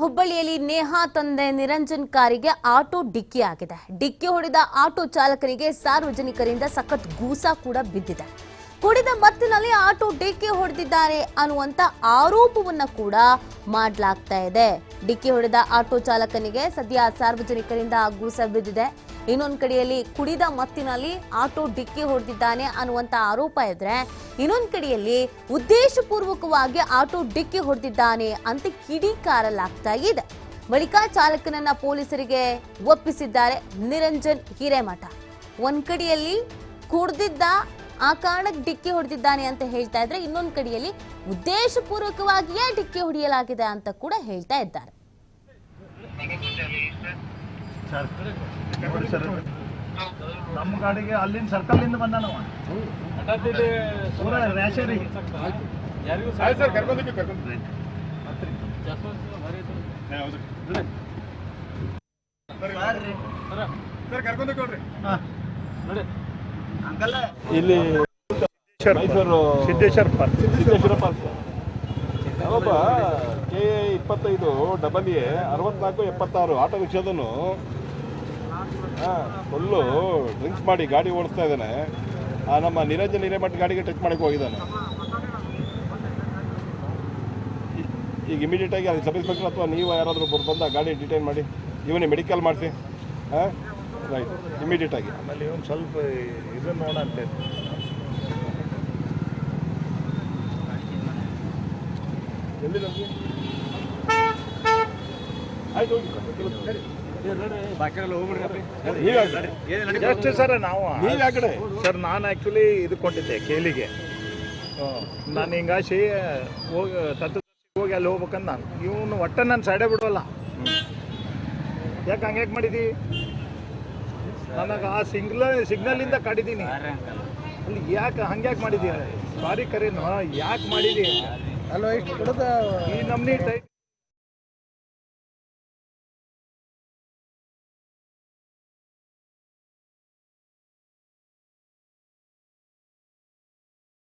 ಹುಬ್ಬಳ್ಳಿಯಲ್ಲಿ ನೇಹಾ ತಂದೆ ನಿರಂಜನ್ ಕಾರಿಗೆ ಆಟೋ ಡಿಕ್ಕಿ ಆಗಿದೆ ಡಿಕ್ಕಿ ಹೊಡೆದ ಆಟೋ ಚಾಲಕನಿಗೆ ಸಾರ್ವಜನಿಕರಿಂದ ಸಖತ್ ಗೂಸ ಕೂಡ ಬಿದ್ದಿದೆ. ಕುಡಿದ ಮತ್ತಿನಲ್ಲಿ ಆಟೋ ಡಿಕ್ಕಿ ಹೊಡೆದಿದ್ದಾರೆ ಅನ್ನುವಂತ ಆರೋಪವನ್ನ ಕೂಡ ಮಾಡಲಾಗ್ತಾ ಇದೆ. ಡಿಕ್ಕಿ ಹೊಡೆದ ಆಟೋ ಚಾಲಕನಿಗೆ ಸದ್ಯ ಸಾರ್ವಜನಿಕರಿಂದ ಗೂಸ ಬಿದ್ದಿದೆ. ಇನ್ನೊಂದು ಕಡೆಯಲ್ಲಿ ಕುಡಿದ ಮತ್ತಿನಲ್ಲಿ ಆಟೋ ಡಿಕ್ಕಿ ಹೊಡೆದಿದ್ದಾನೆ ಅನ್ನುವಂತ ಆರೋಪ ಇದ್ರೆ ಇನ್ನೊಂದು ಕಡೆಯಲ್ಲಿ ಉದ್ದೇಶಪೂರ್ವಕವಾಗಿ ಆಟೋ ಡಿಕ್ಕಿ ಹೊಡೆದಿದ್ದಾನೆ ಅಂತ ಕಿಡಿಕಾರಲಾಗ್ತಾ ಇದೆ. ಬಳಿಕ ಚಾಲಕನನ್ನ ಪೊಲೀಸರಿಗೆ ಒಪ್ಪಿಸಿದ್ದಾರೆ ನಿರಂಜನ್ ಹಿರೇಮಠ. ಒಂದ್ ಕಡೆಯಲ್ಲಿ ಕುಡ್ದಿದ್ದ ಆ ಕಾರಣಕ್ಕೆ ಡಿಕ್ಕಿ ಹೊಡೆದಿದ್ದಾನೆ ಅಂತ ಹೇಳ್ತಾ ಇದ್ರೆ ಇನ್ನೊಂದು ಕಡೆಯಲ್ಲಿ ಉದ್ದೇಶಪೂರ್ವಕವಾಗಿಯೇ ಡಿಕ್ಕಿ ಹೊಡೆಯಲಾಗಿದೆ ಅಂತ ಕೂಡ ಹೇಳ್ತಾ ಇದ್ದಾರೆ. ನಮ್ಮ ಗಾಡಿಗೆ ಅಲ್ಲಿನ ಸರ್ಕಲ್ ಇಂದ ಬಂದ ನಾವು. ಸರ್ ಕರ್ಕೊಂಡು ನೋಡ್ರಿ ಇಲ್ಲಿ ಮೈಸೂರು ಸಿದ್ದೇಶ್ವರ ಪಾರ್ಕ್. ಸಿದ್ದೇಶ್ವರ ಪಾರ್ಕ್. ಒಬ್ಬ ಕೆ ಎ ಇಪ್ಪತ್ತೈದು ಡಬಲ್ ಎ ಅರವತ್ನಾಲ್ಕು ಎಪ್ಪತ್ತಾರು ಆಟೋ ರಿಕ್ಷಾದನು ಫುಲ್ಲು ಡ್ರಿಂಕ್ಸ್ ಮಾಡಿ ಗಾಡಿ ಓಡಿಸ್ತಾ ಇದ್ದಾನೆ. ಆ ನಮ್ಮ ನಿರಂಜನ್ ಹಿರೇಮಠ ಗಾಡಿಗೆ ಟಚ್ ಮಾಡಕ್ಕೆ ಹೋಗಿದ್ದಾನೆ. ಈ- ಈಗ ಇಮಿಡಿಯೇಟಾಗಿ ಅಲ್ಲಿ ಸಬ್ ಇನ್ಸ್ಪೆಕ್ಟರ್ ಅಥವಾ ನೀವು ಯಾರಾದರೂ ಬಂದು ಆ ಗಾಡಿ ಡಿಟೈನ್ ಮಾಡಿ. ಇವನೇ ಮೆಡಿಕಲ್ ಮಾಡಿಸಿ. ಹಾಂ? ರೈಟ್ ಇಮಿಡಿಯೇಟ್ ಆಗಿ. ಆಮೇಲೆ ಇವನು ಸ್ವಲ್ಪ ಇದನ್ನು ನೋಡಂತೆ ಎಲ್ಲಿ ಆಯ್ತು ಹೋಗಿ. ಸರ್ ನಾವು? ಕಡೆ ಸರ್ ನಾನು ಆ್ಯಕ್ಚುಲಿ ಇದು ಕೊಟ್ಟಿದ್ದೆ ಕೇಲಿಗೆ. ನಾನು ಹಿಂಗಾಸಿ ಹೋಗಿ ತತ್ವ ಹೋಗಿ ಅಲ್ಲಿ ಹೋಗ್ಬೇಕಂತ ನಾನು. ಇವನು ಒಟ್ಟ ನಾನು ಸೈಡೇ ಬಿಡೋಲ್ಲ. ಯಾಕೆ ಹಂಗ್ಯಾಕೆ ಮಾಡಿದಿ? ನನಗೆ ಆ ಸಿಗ್ನಲ್ ಸಿಗ್ನಲಿಂದ ಕಡಿದೀನಿ ಅಲ್ಲಿ ಯಾಕೆ ಹಂಗ್ಯಾಕೆ ಮಾಡಿದೀಯ ಸಾರಿ ಕರೀನು ಯಾಕೆ ಮಾಡಿದಿ? ಅಲ್ವಾ ಇಷ್ಟು ಕುಡ್ದ? ಈ ನಮ್ನಿ ಟೈಪ್